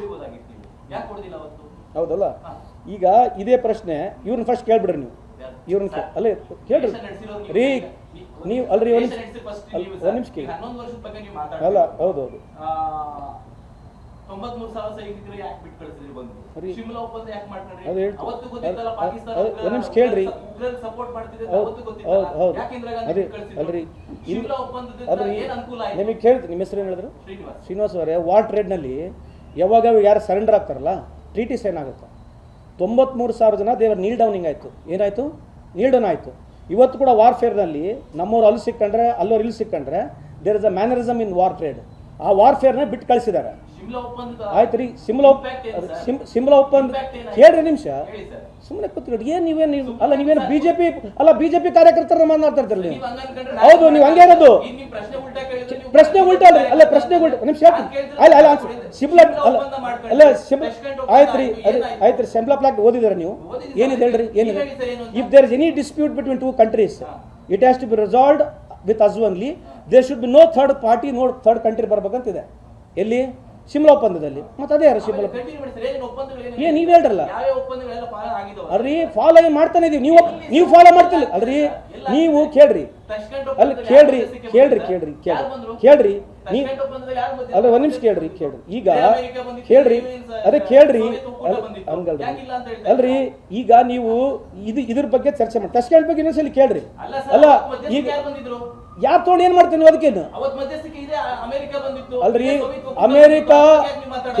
ಹೊಡಿಬೋದಾಗಿತ್ತು ನೀವು? ಯಾಕೆ ಹೊಡೆದಿಲ್ಲ ಅವತ್ತು? ಹೌದಲ್ಲ? ಈಗ ಇದೇ ಪ್ರಶ್ನೆ ಇವ್ರನ್ನ ಫಸ್ಟ್ ಕೇಳ್ಬಿಡ್ರಿ ನೀವು. ಇವ್ರನ್ನ ಅಲ್ಲೇ ಕೇಳ್ರಿ. ನೀವು ರೀ ನೀವು- ಅಲ್ರಿ ಒಂದು ನಿಮಿಷ ಒಂದ್ ಕೇಳಿ. ಅಲ್ಲ. ಹೌದೌದು. ನಿಮ್ ನಿಮಿಷ ಕೇಳ್ರಿ. ಅದೇ ಅಲ್ರಿ. ನಿಮಗೆ ಕೇಳ್ತೀನಿ ನಿಮ್ಮ ಹೆಸರು ಏನು ಹೇಳಿದ್ರು? ಶ್ರೀನಿವಾಸ್. ಶ್ರೀನಿವಾಸ್ ಅವರೇ ವಾರ್ ಟ್ರೇಡ್ನಲ್ಲಿ ಯಾವಾಗ ಯಾರು ಸರೆಂಡರ್ ಆಗ್ತಾರಲ್ಲ ಟ್ರೀಟಿ ಏನಾಗುತ್ತೆ? ಆಗುತ್ತೆ ತೊಂಬತ್ಮೂರು ಸಾವಿರ ಜನ ದೇವರ ನೀಲ್ ಡೌನಿಂಗ್ ಆಯಿತು ಏನಾಯಿತು? ನೀಲ್ ಡೌನ್ ಆಯಿತು. ಇವತ್ತು ಕೂಡ ವಾರ್ಫೇರ್ನಲ್ಲಿ ನಮ್ಮವ್ರು ಅಲ್ಲಿ ಸಿಕ್ಕಂಡ್ರೆ ಅಲ್ಲೋರು ಇಲ್ಲಿ ಸಿಕ್ಕಂಡ್ರೆ there is a mannerism in war trade ಆ ವಾರ್ಫೇರ್ನ ಬಿಟ್ಟು ಕಳಿಸಿದ್ದಾರೆ. ಆಯ್ತು ರೀ ಸಿಮ್ಲಾ ಸಿಮ್ಲಾ ಒಪ್ಪಂದ ಹೇಳ್ರಿ ನಿಮಿಷ. ಸುಮ್ಮನೆ ಕೂತ್ಕೊಂಡು ಏನು ನೀವೇನು ನೀವು ಅಲ್ಲ ನೀವೇನು ಬಿಜೆಪಿ ಅಲ್ಲ ಬಿಜೆಪಿ ಕಾರ್ಯಕರ್ತರ ಮಾತನಾಡ್ತಾ ಇರ್ತೀರಿ ನೀವು. ಹೌದು, ನೀವು ಹಂಗೆ ಇರೋದು. ಪ್ರಶ್ನೆ ಉಲ್ಟಾ ಅಲ್ಲ ಪ್ರಶ್ನೆ ಉಲ್ಟಾ ನಿಮಿಷ ಅಲ್ಲ ಅಲ್ಲ ಸಿಮ್ಲಾ ಅಲ್ಲ ಒಪ್ಪಂದ ಆಯ್ತು. ರೀ ಆಯ್ತು, ರೀ ಸೆಂಪ್ಲಾ ಪ್ಲಾಕ್ ಓದಿದಾರೆ ನೀವು? ಏನಿದೆ ಹೇಳ್ರಿ ಏನಿದೆ? ಏನು. If there is any dispute between two countries it has to be resolved with us only there should be no third party no third country ಬರ್ಬೇಕಂತಿದೆ. ಎಲ್ಲಿ? ಶಿಮ್ಲಾ ಒಪ್ಪಂದದಲ್ಲಿ. ಮತ್ತೆ ಅದೇ ಯಾರು ಶಿಮ್ಲಾ ಏನ್ ನೀವ್ ಹೇಳ್ರಲ್ಲ? ಫಾಲೋ ಅಲ್ರಿ ಫಾಲೋ ಮಾಡ್ತಾನೆ ಇದೀವಿ? ನೀವು ನೀವು ಫಾಲೋ ಮಾಡ್ತಿಲ್ಲ. ಅಲ್ರಿ ನೀವು ಕೇಳ್ರಿ. ಅಲ್ಲ ಕೇಳ್ರಿ ಕೇಳ್ರಿ ಕೇಳ್ರಿ ಕೇಳ್ರಿ. ಕೇಳ್ರಿ. ನೀ? ಅಲ್ಲ ಒಂದ್ ನಿಮಿಷ ಕೇಳ್ರಿ ಕೇಳ್ರಿ. ಈಗ ಕೇಳ್ರಿ ಅದೇ ಕೇಳ್ರಿ. ಹಂಗಲ್ರಿ. ಅಲ್ರಿ ಈಗ ನೀವು ಇದು ಇದ್ರ ಬಗ್ಗೆ ಚರ್ಚೆ ಮಾಡಿ ಟಸ್ಕೆಂಟ್ ಬಗ್ಗೆ ಇನ್ನೊಂದ್ಸಲಿ ಕೇಳ್ರಿ. ಅಲ್ಲ ಈಗ ಯಾರು ತಗೊಂಡು ಏನ್ ಮಾಡ್ತೀನಿ ಅದಕ್ಕೇನು? ಅಲ್ರಿ ಅಮೇರಿಕಾ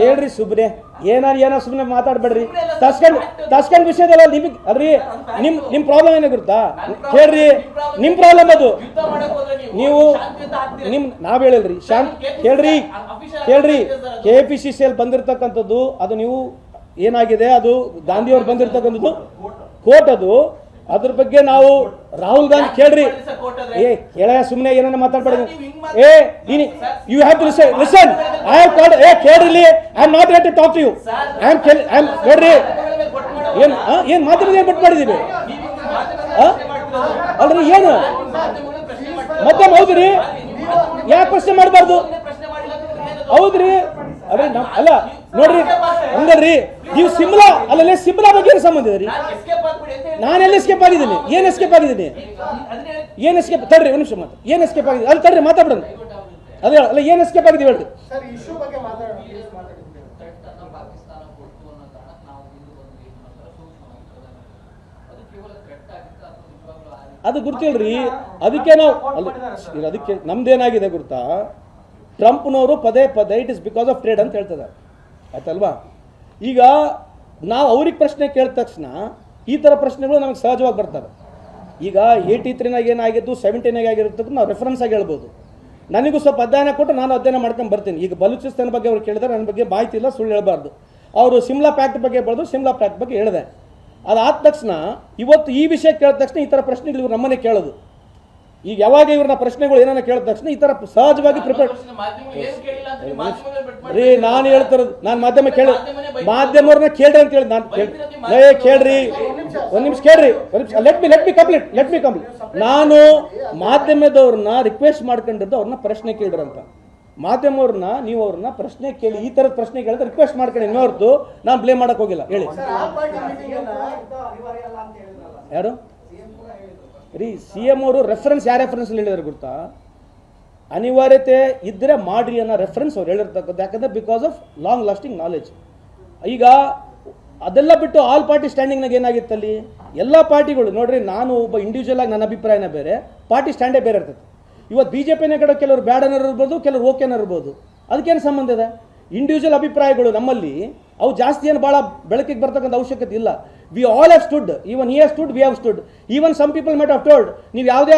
ಹೇಳ್ರಿ ಸುಬ್ರೆ ಏನಾರ ಏನೋ ಸುಮ್ಮನೆ ಮಾತಾಡ್ಬೇಡ್ರಿ. ತಸ್ಕಂಡ್. ತಸ್ಕಂಡ್ ವಿಷಯದಲ್ಲ ನಿಮಗೆ ಅಲ್ರಿ ನಿಮ್ ನಿಮ್ ಪ್ರಾಬ್ಲಮ್ ಏನೋ ಹೇಳ್ರಿ ನನ್ problem- ನಿಮ್ ಪ್ರಾಬ್ಲಮ್ ಅದು. ನೀವು. ನಿಮ್ ನಾವ್ ಹೇಳಿಲ್ರಿ. ಶಾಂತ್ ಹೇಳ್ರಿ ಹೇಳ್ರಿ. ಕೆ ಪಿ ಸಿ ಸಿ ಅಲ್ಲಿ ಬಂದಿರತಕ್ಕಂಥದ್ದು ಅದು ನೀವು ಏನಾಗಿದೆ ಅದು ಗಾಂಧಿಯವ್ರು ಬಂದಿರತಕ್ಕಂಥದ್ದು ಕೋರ್ಟ್ ಅದು. ಅದ್ರ ಬಗ್ಗೆ ನಾವು ರಾಹುಲ್ ಗಾಂಧಿ ಕೇಳ್ರಿ. ಏ ಕೇಳ ಸುಮ್ಮನೆ ಏನನ್ನ ಮಾತಾಡ್ಬೇಡಿ. ಏ ನೀನು you have to listen listen I have called ಏ ಕೇಳ್ರಿ I am not ready to talk to you I am ಕೇಳಿ ಐ ಆಮ್ ನೋಡ್ರಿ. ಏನು ಏನು ಮಾತಾಡಿದ್ರೆ ಏನು ಬಿಟ್ಟು ಮಾಡ್ತಿರೋದು. ಅಲ್ರಿ ಏನು? ಮತ್ತೆ ಹೌದ್ರಿ? ಯಾಕೆ ಪ್ರಶ್ನೆ ಮಾಡಬಾರ್ದು? ಹೌದ್ರಿ. ಅದೇ ಅಲ್ಲ ನೋಡ್ರಿ ಹಂಗಲ್ರಿ ನೀವು ಸಿಮ್ಲಾ ಅಲ್ಲಲ್ಲೇ ಸಿಮ್ಲಾ ಬಗ್ಗೆ ಏನು ಸಂಬಂಧ ಇದ್ರಿ ರೀ? ನಾನ್ ಎಲ್ಲಿ ಎಸ್ಕೇಪ್ ಆಗಿದ್ದೀನಿ? ಏನ್ ಎಸ್ಕೇಪ್ ಆಗಿದ್ದೀನಿ? ಏನು ಎಸ್ಕೇಪ್ ತಡ್ರಿ ಒಂದು ನಿಮಿಷ ಮಾತು ಏನ್ ಎಸ್ಕೇಪ್ ಆಗಿದೆ ಅಲ್ಲಿ ತಡ್ರಿ ಮಾತಾಡೋಣ ಅದೇ ಅಲ್ಲ ಏನ್ ಎಸ್ಕೇಪ್ ಆಗಿದೆ ಹೇಳ್ರಿ. ಅದು ಗುರ್ತಿಲ್ರಿ ಅದಕ್ಕೆ ನಾವು ಅಲ್ಲ ಅದಕ್ಕೆ ನಮ್ದೇನಾಗಿದೆ ಗುರ್ತಾ? ಟ್ರಂಪ್ನವರು ಪದೇ ಪದೇ it is because of trade ಅಂತ ಹೇಳ್ತಿದ್ದಾರೆ ಆಯ್ತಲ್ವಾ? ಈಗ ನಾವು ಅವ್ರಿಗೆ ಪ್ರಶ್ನೆ ಕೇಳಿದ ತಕ್ಷಣ ಈ ಥರ ಪ್ರಶ್ನೆಗಳು ನಮಗೆ ಸಹಜವಾಗಿ ಬರ್ತವೆ. ಈಗ ಏಯ್ಟಿ ತ್ರೀನಾಗ ಏನಾಗಿದ್ದು ಸೆವೆಂಟೀನಾಗ ಆಗಿರ್ತಕ್ಕಂಥ ನಾವು ರೆಫರೆನ್ಸ್ ಆಗಿ ಹೇಳ್ಬೋದು. ನನಗೂ ಸ್ವಲ್ಪ ಅಧ್ಯಯನ ಕೊಟ್ಟು ನಾನು ಅಧ್ಯಯನ ಮಾಡ್ಕೊಂಡು ಬರ್ತೀನಿ. ಈಗ ಬಲೂಚಿಸ್ತಾನ ಬಗ್ಗೆ ಅವ್ರು ಕೇಳಿದ್ರೆ ನನ್ನ ಬಗ್ಗೆ ಮಾಹಿತಿ ಇಲ್ಲ, ಸುಳ್ಳು ಹೇಳಬಾರ್ದು. ಅವರು ಸಿಮ್ಲಾ ಪ್ಯಾಕ್ಟ್ ಬಗ್ಗೆ ಬರೆದು ಸಿಮ್ಲಾ ಪ್ಯಾಕ್ಟ್ ಬಗ್ಗೆ ಹೇಳಿದೆ. ಅದಾದ ತಕ್ಷಣ, ಇವತ್ತು ಈ ವಿಷಯ ಕೇಳಿದ ತಕ್ಷಣ ಈ ಥರ ಪ್ರಶ್ನೆಗಳು ನಮ್ಮನೆ ಕೇಳೋದು. ಈಗ ಯಾವಾಗ ಇವ್ರನ್ನ ಪ್ರಶ್ನೆಗಳು ಏನಾನ ಕೇಳಿದ ತಕ್ಷಣ ಈ ತರ ಸಹಜವಾಗಿ ಪ್ರಿಪೇರ್ ರೀ ನಾನು ಹೇಳ್ತಿರೋದು ನಾನು ಮಾಧ್ಯಮ ಕೇಳಿ. ಮಾಧ್ಯಮವ್ರನ್ನ ಕೇಳ್ರಿ ಅಂತ ಹೇಳಿ ನಾನು ಕೇಳಿ ಏ ಕೇಳ್ರಿ. ಒಂದು ನಿಮಿಷ ಕೇಳ್ರಿ. ಒಂದು ನಿಮಿಷ let me let me complete let me complete ನಾನು ಮಾಧ್ಯಮದವ್ರನ್ನ ರಿಕ್ವೆಸ್ಟ್ ಮಾಡ್ಕೊಂಡಿದ್ದು ಅವ್ರನ್ನ ಪ್ರಶ್ನೆ ಕೇಳ್ರಿ ಅಂತ ಮಾಧ್ಯಮವ್ರನ್ನ ನೀವು ಅವ್ರನ್ನ ಪ್ರಶ್ನೆ ಕೇಳಿ ಈ ತರದ ಪ್ರಶ್ನೆ ಕೇಳಿದ್ರೆ ರಿಕ್ವೆಸ್ಟ್ ಮಾಡ್ಕೊಂಡು ಇನ್ನೂ ಹೊರತು ನಾನು ಬ್ಲೇಮ್ ಮಾಡಕ್ ಹೋಗಿಲ್ಲ. ಹೇಳಿ. ಆ ಪಾರ್ಟಿ ಮೀಟಿಂಗ್ ಅನ್ನ ಅನಿವಾರ್ಯ ಅಲ್ಲ ಅಂತ ಹೇಳಿದ್ರಲ್ಲ. ಯಾರು? ಸಿಎಂ ಕೂಡ ಹೇಳಿದ್ರು. ರೀ ಸಿ ಎಂ ಅವರು ರೆಫರೆನ್ಸ್ ಯಾವ ರೆಫರೆನ್ಸ್ ಹೇಳಿದ್ರು ಗೊತ್ತಾ? ಅನಿವಾರ್ಯತೆ ಇದ್ದರೆ ಮಾಡ್ರಿ ಅನ್ನೋ ರೆಫರೆನ್ಸ್ ಅವ್ರು ಹೇಳಿರ್ತಕ್ಕಂಥ ಯಾಕಂದ್ರೆ because of long lasting knowledge ಈಗ ಅದೆಲ್ಲ ಬಿಟ್ಟು ಆಲ್ ಪಾರ್ಟಿ ಸ್ಟ್ಯಾಂಡಿಂಗ್ನಾಗ ಏನಾಗಿತ್ತಲ್ಲಿ ಎಲ್ಲ ಪಾರ್ಟಿಗಳು, ನೋಡ್ರಿ, ನಾನು ಒಬ್ಬ ಇಂಡಿವಿಜುವಲ್ ಆಗಿ ನನ್ನ ಅಭಿಪ್ರಾಯನ ಬೇರೆ ಪಾರ್ಟಿ ಸ್ಟ್ಯಾಂಡೇ ಬೇರೆ ಇರ್ತದೆ ಇವತ್ತು ಬಿ ಜೆ ಪಿನ ಕಡೆ ಕೆಲವರು ಬ್ಯಾಡನರ್ ಇರ್ಬೋದು, ಕೆಲವರು ಓಕೆನರ್ ಇರ್ಬೋದು. ಅದಕ್ಕೇನು ಸಂಬಂಧ ಇದೆ? ಇಂಡಿವಿಜುವಲ್ ಅಭಿಪ್ರಾಯಗಳು ನಮ್ಮಲ್ಲಿ, ಅವು ಜಾಸ್ತಿ ಏನು ಭಾಳ ಬೆಳಕಿಗೆ ಬರ್ತಕ್ಕಂಥ ಅವಶ್ಯಕತೆ ಇಲ್ಲ. We all have stood even ಈ have stood we have stood even some people met of told ನೀವು ಯಾವುದೇ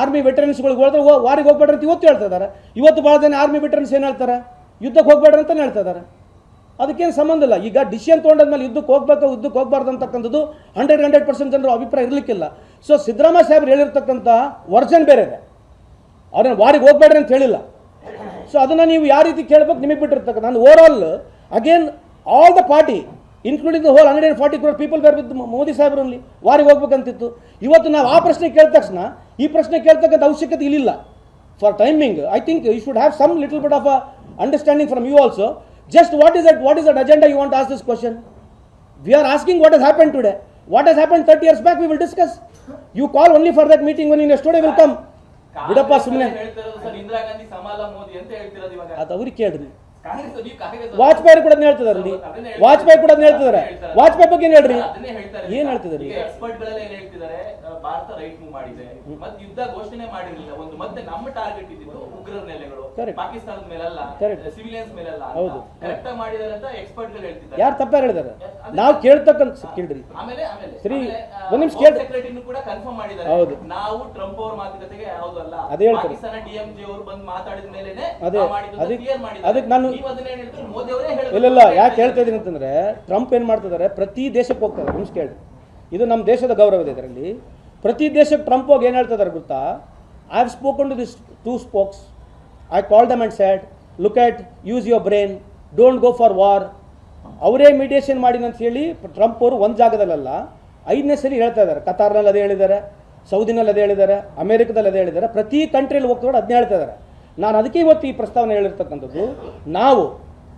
ಆರ್ಮಿ ವೆಟರನ್ಸ್ಗಳಿಗೆ ಹೋದ್ರೆ ವಾರಿಗೆ ಹೋಗ್ಬೇಡ್ರಿ ಅಂತ ಇವತ್ತು ಹೇಳ್ತಾ ಇದ್ದಾರೆ. ಇವತ್ತು ಭಾಳ ಜನ ಆರ್ಮಿ ವೆಟರನ್ಸ್ ಏನು ಹೇಳ್ತಾರೆ? ಯುದ್ಧಕ್ಕೆ ಹೋಗ್ಬೇಡ್ರಿ ಅಂತಲೇ ಹೇಳ್ತಾ ಇದ್ದಾರೆ. ಅದಕ್ಕೇನು ಸಂಬಂಧ ಇಲ್ಲ. ಈಗ ಡಿಸಿಷನ್ ತೊಗೊಂಡಾದ್ಮೇಲೆ ಯುದ್ಧಕ್ಕೆ ಹೋಗ್ಬೇಕು, ಯುದ್ಧಕ್ಕೆ ಹೋಗ್ಬಾರ್ದು ಅಂತಕ್ಕಂಥದ್ದು ಹಂಡ್ರೆಡ್ ಹಂಡ್ರೆಡ್ ಪರ್ಸೆಂಟ್ ಜನರು ಅಭಿಪ್ರಾಯ ಇರಲಿಕ್ಕಿಲ್ಲ. ಸೊ ಸಿದ್ದರಾಮಯ್ಯ ಸಾಹೇಬ್ರು ಹೇಳಿರ್ತಕ್ಕಂಥ ವರ್ಜನ್ ಬೇರೆ ಇದೆ ಅವ್ರನ್ನ ವಾರಿಗೆ ಹೋಗ್ಬೇಡ್ರಿ ಅಂತ ಹೇಳಿಲ್ಲ. ಸೊ ಅದನ್ನು ನೀವು ಯಾವ ರೀತಿ ಕೇಳ್ಬೇಕು? ನಿಮಗೆ ಬಿಟ್ಟಿರ್ತಕ್ಕಂಥ ನಾನು over all again all the party including the whole hundred and forty crore people ಬೇರೆ ಬಿದ್ದು ಮೋದಿ ಸಾಹೇಬರಲ್ಲಿ ವಾರಿಗೆ ಹೋಗ್ಬೇಕಂತಿತ್ತು. ಇವತ್ತು ನಾವು ಆ ಪ್ರಶ್ನೆ ಕೇಳಿದ ತಕ್ಷಣ ಈ ಪ್ರಶ್ನೆ ಕೇಳ್ತಕ್ಕಂಥ ಅವಶ್ಯಕತೆ ಇಲ್ಲಿಲ್ಲ. For timing I think you should have some little bit of a understanding from you also just what is that? What is that agenda you want as this question we are asking what what happen happened what What happen happened 30 years back, we will you You only for that that one in in welcome. ಬಿಡಪ್ಪ ಸುಮ್ಮನೆ ಅದು ಅವ್ರಿಗೆ ಕೇಳ್ರಿ ಕಾಂಗ್ರೆಸ್ ವಾಜಪೇಯಿ ಕೂಡ ಹೇಳ್ತಿದಾರೆ ಅಲ್ಲಿ. ವಾಜಪೇಯಿ ಕೂಡ ಹೇಳ್ತಿದಾರೆ. ವಾಜಪೇಯಿ ಬಗ್ಗೆ ಏನ್ ಹೇಳ್ರಿ? ಏನ್ ಹೇಳ್ತಿದಾರೆ ಭಾರತ ರೈಟ್ ಮೂವ್ ಮಾಡಿದೆ. ಮತ್ತೆ ಯುದ್ಧ ಘೋಷಣೆ ಮಾಡಿರಲಿಲ್ಲ. ಒಂದು ಮತ್ತೆ ನಮ್ಮ ಟಾರ್ಗೆಟ್ ಇದ್ದಿದ್ದು ಉಗ್ರರ ನೆಲೆಗಳು. ಪಾಕಿಸ್ತಾನದ ಮೇಲಲ್ಲ. ಸಿವಿಲಿಯನ್ಸ್ ಮೇಲಲ್ಲ ಹೌದು. ಕರೆಕ್ಟ್ ಆಗಿ ಮಾಡಿದ್ದಾರೆ ಅಂತ ಎಕ್ಸ್ಪರ್ಟ್ಗಳು ಹೇಳ್ತಿದ್ದಾರೆ. ಯಾರು ತಪ್ಪ ಹೇಳಿದಾರೆ? ನಾವು ಕೇಳ್ತಕ್ಕಂತ ಕೇಳ್ರಿ. ಆಮೇಲೆ ಆಮೇಲೆ ಆಮೇಲೆ, ಒಂದ್ ನಿಮಿಷ ಕೇಳ್ರಿ. ಕೂಡ ಕನ್ಫರ್ಮ್ ಮಾಡಿದ್ದಾರೆ. ಹೌದು. ನಾವು ಟ್ರಂಪ್ ಅವ್ರ ಮಾತುಕತೆಗೆ ಹೌದಲ್ಲ ಅದೇ ಹೇಳ್ತಾರೆ. ಪಾಕಿಸ್ತಾನ ಡಿಎಂಜಿ ಅವರು ಬಂದು ಮಾತಾಡಿದ ಮೇಲೆನೆ ಅದೇ, clear ಅದಕ್ಕೆ ನಾನು- ಇಲ್ಲ ಇಲ್ಲ, ಯಾಕೆ ಹೇಳ್ತಾ ಇದ್ದೀನಿ ಅಂತಂದ್ರೆ ಟ್ರಂಪ್ ಏನ್ ಮಾಡ್ತಿದ್ದಾರೆ? ಪ್ರತಿ ದೇಶಕ್ಕೆ ಹೋಗ್ತಾರೆ ನಿಮ್ಸ್ ಕೇಳಿ. ಇದು ನಮ್ಮ ದೇಶದ ಗೌರವ ಇದೆ ಇದರಲ್ಲಿ. ಪ್ರತಿ ದೇಶಕ್ಕೆ ಟ್ರಂಪ್ ಹೋಗಿ ಏನು ಹೇಳ್ತಿದ್ದಾರೆ ಗೊತ್ತಾ? I have spoken to this two spokes I call them and sad look at use your brain don't go for war ಅವರೇ ಮೀಡಿಯೇಷನ್ ಮಾಡಿನ ಅಂತ ಹೇಳಿ ಟ್ರಂಪ್ ಅವರು ಒಂದು ಜಾಗದಲ್ಲ ಐದನೇ ಸರಿ ಹೇಳ್ತಾ ಇದ್ದಾರೆ. ಕತಾರ್ನಲ್ಲಿ ಅದೇ ಹೇಳಿದ್ದಾರೆ, ಸೌದಿನಲ್ಲಿ ಅದೇ ಹೇಳಿದ್ದಾರೆ, ಅಮೆರಿಕದಲ್ಲಿ ಅದೇ ಹೇಳಿದ್ದಾರೆ. ಪ್ರತಿ ಕಂಟ್ರಿಯಲ್ಲಿ ಹೋಗ್ತಾರೆ ಅದನ್ನೇ ಹೇಳ್ತಾ ಇದ್ದಾರೆ. ನಾನು ಅದಕ್ಕೆ ಇವತ್ತು ಈ ಪ್ರಸ್ತಾವನೆ ಹೇಳಿರ್ತಕ್ಕಂಥದ್ದು. ನಾವು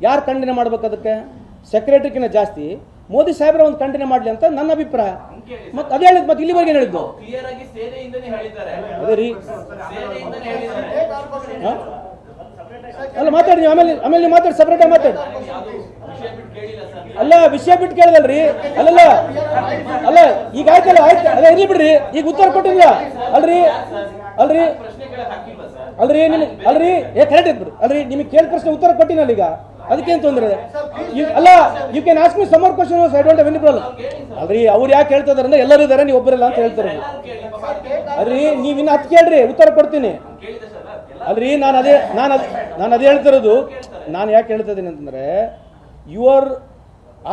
ಯಾರು ಖಂಡನೆ ಮಾಡ್ಬೇಕು ಅದಕ್ಕೆ? ಸೆಕ್ರೆಟರಿಕಿನ ಜಾಸ್ತಿ. ಮೋದಿ ಸಾಹೇಬ್ರ ಒಂದು ಖಂಡನೆ ಮಾಡಲಿ ಅಂತ ನನ್ನ ಅಭಿಪ್ರಾಯ. ಮತ್ತೆ ಅದೇ ಹೇಳಿದ್ ಮತ್ತೆ ಇಲ್ಲಿವರೆಗೆ ಹೇಳಿದ್ದು? ಅದೇ ರೀ. ಅಲ್ಲ, ಮಾತಾಡಿ ನೀವು. ಆಮೇಲೆ ಆಮೇಲೆ ನೀವು ಮಾತಾಡಿ ಸಪ್ರೇಟ್ ಮಾತಾಡಿ. ಅಲ್ಲ, ವಿಷಯ ಬಿಟ್ಟು ಅಲ್ಲ ಕೇಳಿದಲ್ರಿ. ಅಲ್ಲಲ್ಲ. ಅಲ್ಲ, ಈಗ ಆಯ್ತಲ್ಲ, ಆಯ್ತು. ಅದೇ ಇರ್ಲಿ ಬಿಡ್ರಿ. ಈಗ ಉತ್ತರ ಕೊಟ್ಟಿಲ್ಲ ಅಲ್ರಿ? ಅಲ್ರಿ? ಅಲ್ರಿ ಏನಿಲ್ಲ ಅಲ್ರಿ, ಏ ಕರೆಕ್ಟ್ ಇತ್ತು ಅಲ್ರಿ, ನಿಮಗೆ ಕೇಳಿದ ಪ್ರಶ್ನೆ ಉತ್ತರ ಕೊಟ್ಟಿನಲ್ಲ ಈಗ ಅದಕ್ಕೇನು ತೊಂದರೆ ಇದೆ? ಅಲ್ಲ you can ask me summer question I don't have any problem ಅಲ್ರಿ, ಅವ್ರು ಯಾಕೆ ಹೇಳ್ತಾ ಇದಾರೆ ಅಂದ್ರೆ ಎಲ್ಲರೂ ಇದಾರೆ, ನೀವು ಒಬ್ಬರಲ್ಲ ಅಂತ ಹೇಳ್ತಾರೆ ಅಲ್ರಿ, ನೀವು ಇನ್ನು ಹತ್ತು ಕೇಳ್ರಿ, ಉತ್ತರ ಕೊಡ್ತೀನಿ. ಅಲ್ರಿ, ನಾನು ಅದೇ ನಾನು ಅದೇ ನಾನು ಅದೇ ಹೇಳ್ತಿರೋದು ನಾನು ಯಾಕೆ ಹೇಳ್ತಾ ಇದ್ದೀನಿ ಅಂತಂದ್ರೆ you are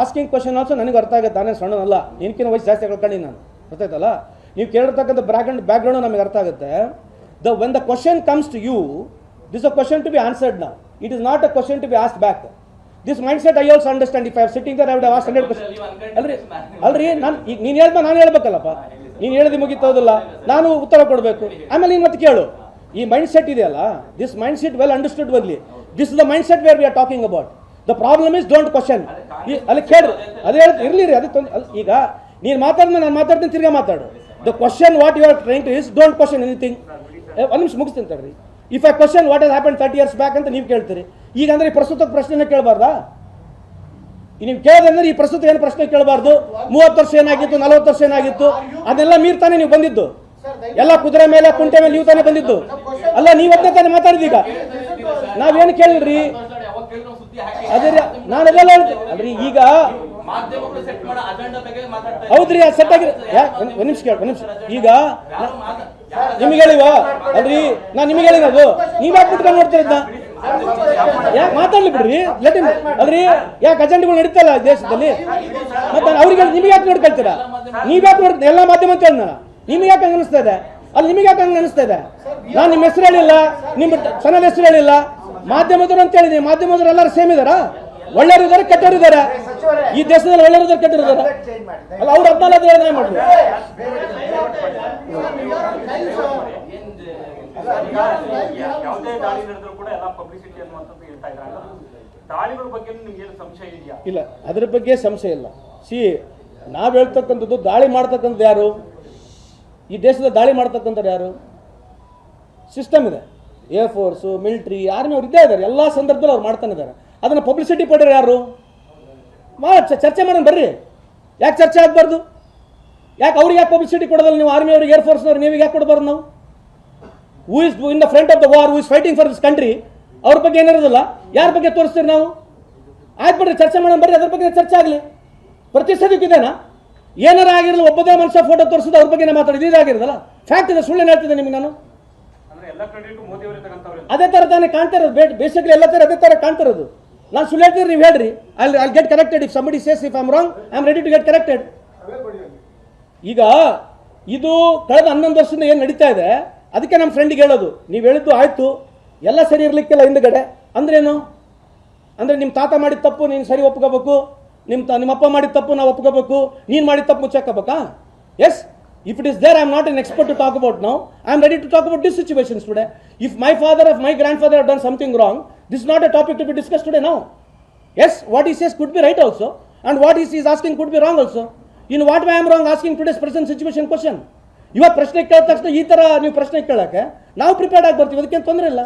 asking question also ನನಗೆ ಅರ್ಥ ಆಗುತ್ತೆ, ನಾನೇ ಸಣ್ಣನಲ್ಲ. ನಿನ್ಕಿನ ವಯಸ್ಸು ಜಾಸ್ತಿ ಕಳ್ಕೊಂಡು ನಾನು. ಗೊತ್ತಾಯ್ತಲ್ಲ ನೀವು ಕೇಳಿರ್ತಕ್ಕಂಥ ಬ್ಯಾಕ್ ಬ್ಯಾಕ್ಗ್ರೌಂಡ್ ನಮಗೆ ಅರ್ಥ ಆಗುತ್ತೆ. The when the question comes to you this a question to be answered ನಾವು it is not a question to be asked back this mind set I also understand if I sitting there I would asked hundred question ಅಲ್ರಿ ಅಲ್ರಿ ನಾನು ಈಗ ನೀನು ಹೇಳ್ದ ನಾನು ಹೇಳ್ಬೇಕಲ್ಲಪ್ಪ. ನೀನು ಹೇಳಿದ ಮುಗಿತೋದಿಲ್ಲ. ನಾನು ಉತ್ತರ ಕೊಡಬೇಕು. ಆಮೇಲೆ ನೀನು ಮತ್ತೆ ಕೇಳು. ಈ ಮೈಂಡ್ ಸೆಟ್ ಇದೆಯಲ್ಲ this mind set well understood barely this the mind set where we are talking about the problem is don't question ಅಲ್ಲಿ ಕೇಳ್ರಿ. ಅದು ಹೇಳ್ತಿ ಇರಲಿ ರೀ ಅದು ಈಗ ನೀನು ಮಾತಾಡಿದ್ಮೇಲೆ ನಾನು ಮಾತಾಡ್ತೀನಿ ತಿರ್ಗಾ ಮಾತಾಡು. The question what you are trying to is don't question anything ಒಂದು ನಿಮಿಷ ಮುಗಿಸ್ತೀನಿ ತಡ್ರಿ. If I question what is happen thirty years back ಅಂತ ನೀವು ಕೇಳ್ತೀರಿ. ಈಗ ಅಂದ್ರೆ ಈ ಪ್ರಸ್ತುತ ಪ್ರಶ್ನೆನೇ ಕೇಳಬಾರ್ದಾ? ನೀವು ಕೇಳೋದಂದ್ರೆ ಈ ಪ್ರಸ್ತುತ ಏನು ಪ್ರಶ್ನೆ ಕೇಳಬಾರ್ದು? ಮೂವತ್ತು ವರ್ಷ ಏನಾಗಿತ್ತು, ನಲವತ್ತು ವರ್ಷ ಏನಾಗಿತ್ತು? ಅದೆಲ್ಲ ಮೀರ್ತಾನೆ ನೀವು ಬಂದಿದ್ದು. ಎಲ್ಲ ಕುದುರೆ ಮೇಲೆ, ಕುಂಟೆ ಮೇಲೆ ನೀವು ತಾನೇ ಬಂದಿದ್ದು. ಅಲ್ಲ ನೀವತ್ತೇ ತಾನೇ ಮಾತಾಡಿದೀಗ ನಾವೇನು ಕೇಳಿದ್ರಿ ಅದೇ ನಾನೆಲ್ಲ ಅಲ್ರಿ, ಈಗ ಹೌದ್ರಿ ಸೆಟ್ ಆಗಿ ಒಂದು ನಿಮಿಷ ಕೇಳಿ, ಒಂದು ನಿಮಿಷ. ಈಗ ನಿಮಗೆ ಹೇಳಿವಾ ಅಲ್ರಿ ನಾ ನಿಮಗೆ ಹೇಳಿರೋದು ನೀವ್ ಯಾಕೆ ಬಿಟ್ಕೊಂಡು ನೋಡ್ತಾ ಇದ್ದ? ಯಾಕೆ ಮಾತಾಡ್ಲಿ ಬಿಡ್ರಿ? ಲೆಟಿನ್ ಅಲ್ರಿ, ಯಾಕೆ ಅಜೆಂಡ್ಗಳು ನಡೀತಲ್ಲ ದೇಶದಲ್ಲಿ? ಮತ್ತೆ ಅವ್ರಿಗೆ ನಿಮ್ಗೆ ಯಾಕೆ ನೋಡ್ಕೊಳ್ತೀರಾ? ನೀವ್ ಯಾಕೆ ನೋಡ್ ಎಲ್ಲ ಮಾಧ್ಯಮ ಅಂತ ಹೇಳ ನಿಮ್ಗೆ ನಿಮಗೆ ಯಾಕೆ ಹಂಗ ಅನಿಸ್ತಾ ಇದೆ? ಅಲ್ಲಿ ನಿಮಗೆ ಯಾಕೆ ಹಂಗ ಅನಿಸ್ತಾ ಇದೆ? ನಾನು ನಿಮ್ಮ ಹೆಸರು ಹೇಳಿಲ್ಲ ನಿಮ್ಮ ಸಣ್ಣ ಹೆಸರು ಹೇಳಿಲ್ಲ. ಮಾಧ್ಯಮದವ್ರು ಅಂತ ಹೇಳಿದೀನಿ. ಮಾಧ್ಯಮದವ್ರು ಎಲ್ಲರೂ ಸೇಮ್ ಇದಾರ? ಒಳ್ಳೆಯವರು ಇದ್ದಾರೆ ಕೆಟ್ಟರು ಇದ್ದಾರೆ ಈ ದೇಶದಲ್ಲಿ ಒಳ್ಳೆಯವರು ಇದಾರೆ ಕೆಟ್ಟವರು ಇದ್ದಾರೆ ಅಲ್ಲ ಅವ್ರು ಹದಿನಾಲ್ಕು ಹೇಳಿದ್ರೆ ಏನ್ ಮಾಡ್ಲಿ ಯಾವುದೇ ದಾಳಿ ನಡೆದ್ರು ಕೂಡ ಎಲ್ಲ ಪಬ್ಲಿಸಿಟಿ ಅನ್ನುವಂಥದ್ದು ಹೇಳ್ತಾ ಇದ್ದಾರೆ. ದಾಳಿಗಳ ಬಗ್ಗೆ ನಿಮ್ಗೆ ಏನು ಸಂಶಯ ಇದೆಯಾ? ಇಲ್ಲ ಅದ್ರ ಬಗ್ಗೆ ಸಂಶಯ ಇಲ್ಲ. ಸಿ ನಾವು ಹೇಳ್ತಕ್ಕಂಥದ್ದು ದಾಳಿ ಮಾಡ್ತಕ್ಕಂಥದ್ದು ಯಾರು? ಈ ದೇಶದ ದಾಳಿ ಮಾಡ್ತಕ್ಕಂಥವ್ರು ಯಾರು? ಸಿಸ್ಟಮ್ ಇದೆ. ಏರ್ ಫೋರ್ಸು ಮಿಲಿಟ್ರಿ ಆರ್ಮಿ ಅವ್ರು ಇದ್ದೇ ಇದ್ದಾರೆ. ಎಲ್ಲ ಸಂದರ್ಭದಲ್ಲಿ ಅವ್ರು ಮಾಡ್ತಾನೆ ಇದ್ದಾರೆ. ಅದನ್ನು ಪಬ್ಲಿಸಿಟಿ ಕೊಟ್ಟರು ಯಾರು? ಮಾ ಚರ್ಚೆ ಮಾಡೋಣ ಬರ್ರಿ. ಯಾಕೆ ಚರ್ಚೆ ಆಗಬಾರ್ದು? ಯಾಕೆ ಅವ್ರಿಗೆ ಯಾಕೆ ಪಬ್ಲಿಸಿಟಿ ಕೊಡೋದಲ್ಲ? ನೀವು ಆರ್ಮಿ ಅವ್ರಿಗೆ ಏರ್ ಫೋರ್ಸ್ನವ್ರು ನೀವು ಯಾಕೆ ಕೊಡಬಾರ್ದು ನಾವು? Who is in the front of the war who is fighting for this country ಅವ್ರ ಬಗ್ಗೆ ಏನಿರೋದಿಲ್ಲ? ಯಾರ ಬಗ್ಗೆ ತೋರಿಸ್ತೀರಿ ನಾವು? ಆಯ್ತು ಬಿಡ್ರಿ ಚರ್ಚೆ ಮಾಡೋಣ ಬರ್ರಿ. ಅದ್ರ ಬಗ್ಗೆ ಚರ್ಚೆ ಆಗಲಿ. ಪ್ರತಿ ಸದ್ಯಕ್ಕಿದೇನಾ ಏನಾರ ಆಗಿರಲಿ ಒಬ್ಬದೇ ಮನುಷ್ಯ ಫೋಟೋ ತೋರಿಸಿದ ಅವ್ರ ಬಗ್ಗೆ ಮಾತಾಡಿದ್ದು ಇದಾಗಿರೋದಲ್ಲ ಫ್ಯಾಕ್ಟ್ ಇದೆ ಸುಳ್ಳು ಹೇಳ್ತಿದ್ದೆ ನಿಮಗೆ ನಾನು? ಅದೇ ಥರ ತಾನೇ ಕಾಣ್ತಾ ಇರೋದು ಬೇಸಿಕಲಿ ಎಲ್ಲ ಥರ ಅದೇ ಥರ ಕಾಣ್ತಾ ಇರೋದು. ನಾನು ಸುಳ್ಳು ನೀವು ಹೇಳ್ರಿ. ಅಲ್ಲಿ ಅಲ್ಲಿ get corrected if somebody says if I'm wrong I am ready to get corrected ಈಗ ಇದು ಕಳೆದ ಹನ್ನೊಂದು ವರ್ಷದಿಂದ ಏನು ನಡೀತಾ ಇದೆ? ಅದಕ್ಕೆ ನಮ್ಮ ಫ್ರೆಂಡಿಗೆ ಹೇಳೋದು. ನೀವು ಹೇಳಿದ್ದು ಆಯಿತು. ಎಲ್ಲ ಸರಿ ಇರಲಿಕ್ಕೆಲ್ಲ ಹಿಂದ್ಗಡೆ. ಅಂದ್ರೇನು? ಅಂದರೆ ನಿಮ್ಮ ತಾತ ಮಾಡಿದ ತಪ್ಪು ನೀನು ಸರಿ ಒಪ್ಕೋಬೇಕು. ನಿಮ್ಮ ತ ನಿಮ್ಮ ಅಪ್ಪ ಮಾಡಿದ ತಪ್ಪು ನಾವು ಒಪ್ಕೋಬೇಕು. ನೀನು ಮಾಡಿದ ತಪ್ಪು ಮುಚ್ಚಾಕಬೇಕಾ yes if it is there I am not an expert to talk about now I am ready to talk about this situations today if my father of my grand father done something wrong this not a topic to be discuss today now yes what is yes could be right also and what is is asking could be wrong also in what I am wrong asking today's present situation question ಇವತ್ತು ಪ್ರಶ್ನೆ ಕೇಳಿದ ತಕ್ಷಣ ಈ ತರ ನೀವು ಪ್ರಶ್ನೆ ಕೇಳಕ್ಕೆ. ನಾವು ಪ್ರಿಪೇರ್ಡ್ ಆಗಿ ಬರ್ತೀವಿ ಅದಕ್ಕೇನು ತೊಂದರೆ ಇಲ್ಲ.